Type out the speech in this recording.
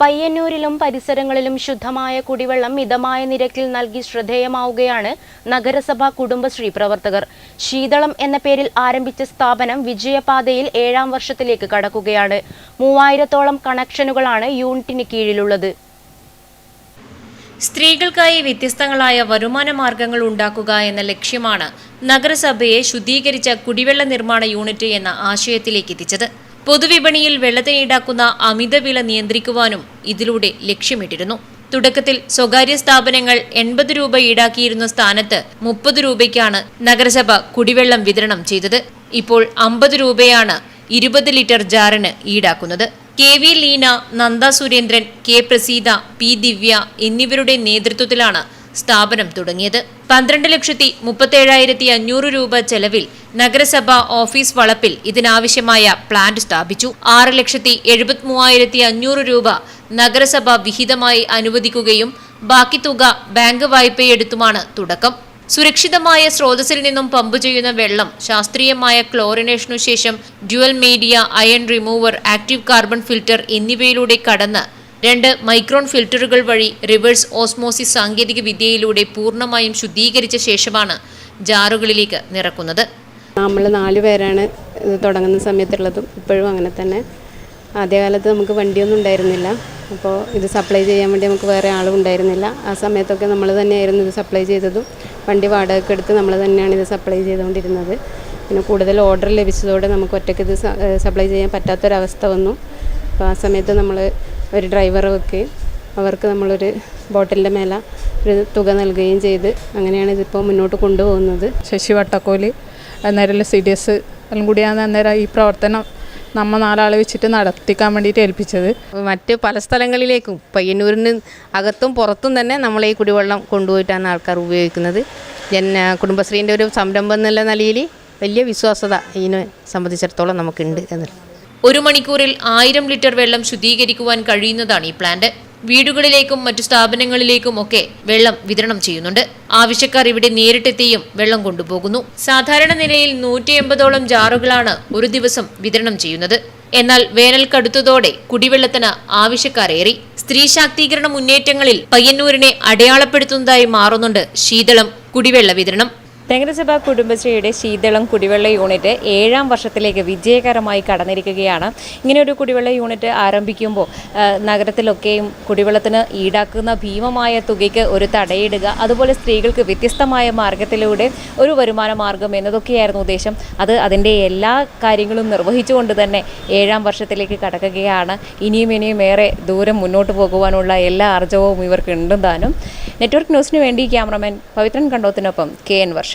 പയ്യന്നൂരിലും പരിസരങ്ങളിലും ശുദ്ധമായ കുടിവെള്ളം മിതമായ നിരക്കിൽ നൽകി ശ്രദ്ധേയമാവുകയാണ് നഗരസഭാ കുടുംബശ്രീ പ്രവർത്തകർ. ശീതളം എന്ന പേരിൽ ആരംഭിച്ച സ്ഥാപനം വിജയപാതയിൽ ഏഴാം വർഷത്തിലേക്ക് കടക്കുകയാണ്. മൂവായിരത്തോളം കണക്ഷനുകളാണ് യൂണിറ്റിന് കീഴിലുള്ളത്. സ്ത്രീകൾക്കായി വ്യത്യസ്തങ്ങളായ വരുമാന മാർഗങ്ങൾ ഉണ്ടാക്കുക എന്ന ലക്ഷ്യമാണ് നഗരസഭയെ ശുദ്ധീകരിച്ച കുടിവെള്ള നിർമ്മാണ യൂണിറ്റ് എന്ന ആശയത്തിലേക്ക് എത്തിച്ചത്. പൊതുവിപണിയിൽ വെള്ളത്തിന് ഈടാക്കുന്ന അമിത വില നിയന്ത്രിക്കുവാനും ഇതിലൂടെ ലക്ഷ്യമിട്ടിരുന്നു. തുടക്കത്തിൽ സ്വകാര്യ സ്ഥാപനങ്ങൾ എൺപത് രൂപ ഈടാക്കിയിരുന്ന സ്ഥാനത്ത് മുപ്പത് രൂപയ്ക്കാണ് നഗരസഭ കുടിവെള്ളം വിതരണം ചെയ്തത്. ഇപ്പോൾ അമ്പത് രൂപയാണ് ഇരുപത് ലിറ്റർ ജാറിന് ഈടാക്കുന്നത്. K V Leena Nanda Surendran K Praseetha P Divya എന്നിവരുടെ നേതൃത്വത്തിലാണ് സ്ഥാപനം തുടങ്ങിയത്. പന്ത്രണ്ട് ലക്ഷത്തി മുപ്പത്തേഴായിരത്തി അഞ്ഞൂറ് രൂപ ചെലവിൽ നഗരസഭ ഓഫീസ് വളപ്പിൽ ഇതിനാവശ്യമായ പ്ലാന്റ് സ്ഥാപിച്ചു. ആറ് ലക്ഷത്തി എഴുപത്തി മൂവായിരത്തി അഞ്ഞൂറ് രൂപ നഗരസഭ വിഹിതമായി അനുവദിക്കുകയും ബാക്കി തുക ബാങ്ക് വായ്പയെടുത്തുമാണ് തുടക്കം. സുരക്ഷിതമായ സ്രോതസ്സിൽ നിന്നും പമ്പ് ചെയ്യുന്ന വെള്ളം ശാസ്ത്രീയമായ ക്ലോറിനേഷനു ശേഷം dual media iron remover active carbon filter എന്നിവയിലൂടെ കടന്ന് രണ്ട് മൈക്രോൺ ഫിൽറ്ററുകൾ വഴി റിവേഴ്സ് ഓസ്മോസിസ് സാങ്കേതിക വിദ്യയിലൂടെ പൂർണമായും ശുദ്ധീകരിച്ച ശേഷമാണ് ജാറുകളിലേക്ക് നിറക്കുന്നത്. നമ്മൾ നാല് പേരാണ് തുടങ്ങുന്ന സമയത്തുള്ളതും ഇപ്പോഴും അങ്ങനെ തന്നെ. ആദ്യകാലത്ത് നമുക്ക് വണ്ടിയൊന്നും ഉണ്ടായിരുന്നില്ല. അപ്പോൾ ഇത് സപ്ലൈ ചെയ്യാൻ വേണ്ടി നമുക്ക് വേറെ ആളും ഉണ്ടായിരുന്നില്ല. ആ സമയത്തൊക്കെ നമ്മൾ തന്നെയായിരുന്നു ഇത് സപ്ലൈ ചെയ്തതും. വണ്ടി വാടകയ്ക്ക് എടുത്ത് നമ്മൾ തന്നെയാണ് ഇത് സപ്ലൈ ചെയ്തുകൊണ്ടിരുന്നത്. പിന്നെ കൂടുതൽ ഓർഡർ ലഭിച്ചതോടെ നമുക്ക് ഒറ്റയ്ക്ക് ഇത് സപ്ലൈ ചെയ്യാൻ പറ്റാത്തൊരവസ്ഥ വന്നു. അപ്പോൾ ആ സമയത്ത് നമ്മൾ ഒരു ഡ്രൈവർ വെക്കുകയും അവർക്ക് നമ്മളൊരു ബോട്ടിലിന്റെ മേലെ ഒരു തുക നൽകുകയും ചെയ്ത് അങ്ങനെയാണ് ഇതിപ്പോൾ മുന്നോട്ട് കൊണ്ടുപോകുന്നത്. ശശി വട്ടക്കോലി അന്നേരം സി ഡി എസ് എല്ലാം കൂടിയാണ് അന്നേരം ഈ പ്രവർത്തനം നമ്മ നാലാളെ വെച്ചിട്ട് നടത്തിക്കാൻ വേണ്ടിയിട്ട് ഏൽപ്പിച്ചത്. മറ്റ് പല സ്ഥലങ്ങളിലേക്കും പയ്യന്നൂരിന് അകത്തും പുറത്തും തന്നെ നമ്മൾ ഈ കുടിവെള്ളം കൊണ്ടുപോയിട്ടാണ് ആൾക്കാർ ഉപയോഗിക്കുന്നത്. ജന കുടുംബശ്രീന്റെ ഒരു സംരംഭം എന്നുള്ള നിലയിൽ വലിയ വിശ്വാസത ഇതിനെ സംബന്ധിച്ചിടത്തോളം നമുക്കുണ്ട് എന്നുള്ളത്. ഒരു മണിക്കൂറിൽ ആയിരം ലിറ്റർ വെള്ളം ശുദ്ധീകരിക്കുവാൻ കഴിയുന്നതാണ് ഈ പ്ലാന്റ് വീടുകളിലേക്കും മറ്റു സ്ഥാപനങ്ങളിലേക്കും ഒക്കെ വെള്ളം വിതരണം ചെയ്യുന്നുണ്ട്. ആവശ്യക്കാർ ഇവിടെ നേരിട്ടെത്തിയും വെള്ളം കൊണ്ടുപോകുന്നു. സാധാരണ നിലയിൽ നൂറ്റി എൺപതോളം ജാറുകളാണ് ഒരു ദിവസം വിതരണം ചെയ്യുന്നത്. എന്നാൽ വേനൽ കടുത്തതോടെ കുടിവെള്ളത്തിന് ആവശ്യക്കാരേറി. സ്ത്രീ ശാക്തീകരണ മുന്നേറ്റങ്ങളിൽ പയ്യന്നൂരിനെ അടയാളപ്പെടുത്തുന്നതായി മാറുന്നുണ്ട് ശീതളം കുടിവെള്ള വിതരണം. നഗരസഭ കുടുംബശ്രീയുടെ ശീതളം കുടിവെള്ള യൂണിറ്റ് ഏഴാം വർഷത്തിലേക്ക് വിജയകരമായി കടന്നിരിക്കുകയാണ്. ഇങ്ങനെ ഒരു കുടിവെള്ള യൂണിറ്റ് ആരംഭിക്കുമ്പോൾ നഗരത്തിലൊക്കെയും കുടിവെള്ളത്തിന് ഈടാക്കുന്ന ഭീമമായ തുകയ്ക്ക് ഒരു തടയിടുക അതുപോലെ സ്ത്രീകൾക്ക് വ്യത്യസ്തമായ മാർഗത്തിലൂടെ ഒരു വരുമാന മാർഗം എന്നതൊക്കെയായിരുന്നു ഉദ്ദേശം. അത് അതിന്റെ എല്ലാ കാര്യങ്ങളും നിർവഹിച്ചുകൊണ്ട് തന്നെ ഏഴാം വർഷത്തിലേക്ക് കടക്കുകയാണ്. ഇനിയും ഇനിയും ഏറെ ദൂരം മുന്നോട്ട് പോകുവാനുള്ള എല്ലാ ആർജവവും ഇവർക്ക് ഉണ്ട് താനും. നെറ്റ്വർക്ക് ന്യൂസിനു വേണ്ടി ക്യാമറമാൻ പവിത്രൻ കണ്ടോത്തിനൊപ്പം കെ എൻ വർഷ